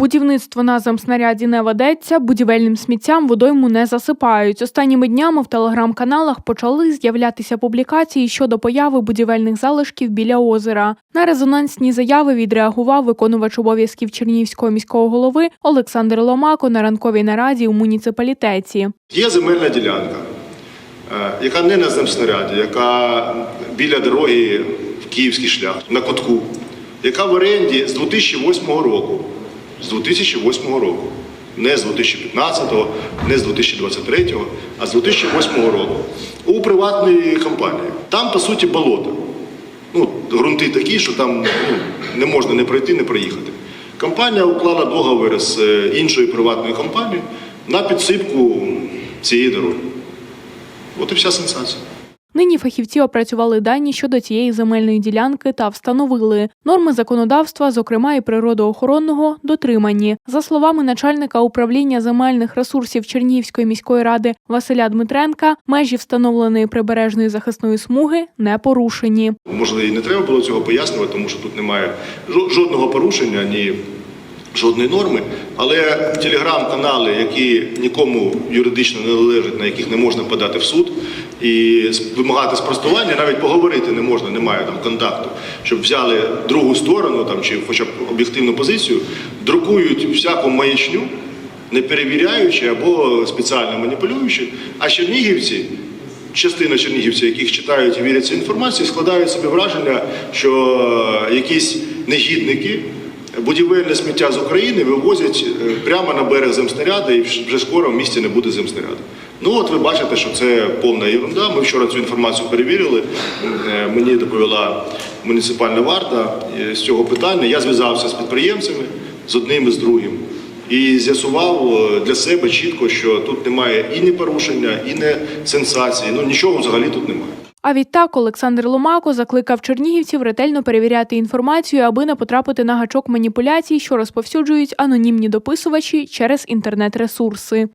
Будівництво на земснаряді не ведеться, будівельним сміттям водойму не засипають. Останніми днями в телеграм-каналах почали з'являтися публікації щодо появи будівельних залишків біля озера. На резонансні заяви відреагував виконувач обов'язків Чернігівського міського голови Олександр Ломако на ранковій нараді у муніципалітеті. Є земельна ділянка, е, яка не на земснаряді, яка біля дороги в Київський шлях, на кутку, яка в оренді з 2008 року. З 2008 року. Не з 2015, не з 2023, а з 2008 року. У приватної компанії. Там, по суті, болото. Ну, ґрунти такі, що там ну, не можна не пройти, не проїхати. Компанія уклала договір з е, іншою приватною компанією на підсипку цієї дороги. От і вся сенсація. Нині фахівці опрацювали дані щодо цієї земельної ділянки та встановили норми законодавства, зокрема і природоохоронного, дотримані. За словами начальника управління земельних ресурсів Чернігівської міської ради Василя Дмитренка, межі встановленої прибережної захисної смуги не порушені. Можливо, і не треба було цього пояснювати, тому що тут немає жо- жодного порушення, ні жодної норми. Але телеграм-канали, які нікому юридично не належать, на яких не можна подати в суд і вимагати спростування, навіть поговорити не можна, немає там контакту, щоб взяли другу сторону там чи хоча б об'єктивну позицію, друкують всяку маячню. Не перевіряючи або спеціально маніпулюючи, а чернігівці частина чернігівців, яких читають і вірять цій інформації, складають собі враження, що е, якісь негідники будівельне сміття з України вивозять е, прямо на берег земснаряду, і вже скоро в місті не буде земснаряду. Ну от ви бачите, що це повна ерунда. Ми вчора цю інформацію перевірили. Е, Мені доповіла муніципальна варта е, з цього питання. Я зв'язався з підприємцями з одним і з другим. І з'ясував для себе чітко, що тут немає і не порушення, і не сенсації. Ну нічого взагалі тут немає. А відтак Олександр Ломако закликав чернігівців ретельно перевіряти інформацію, аби не потрапити на гачок маніпуляцій, що розповсюджують анонімні дописувачі через інтернет-ресурси.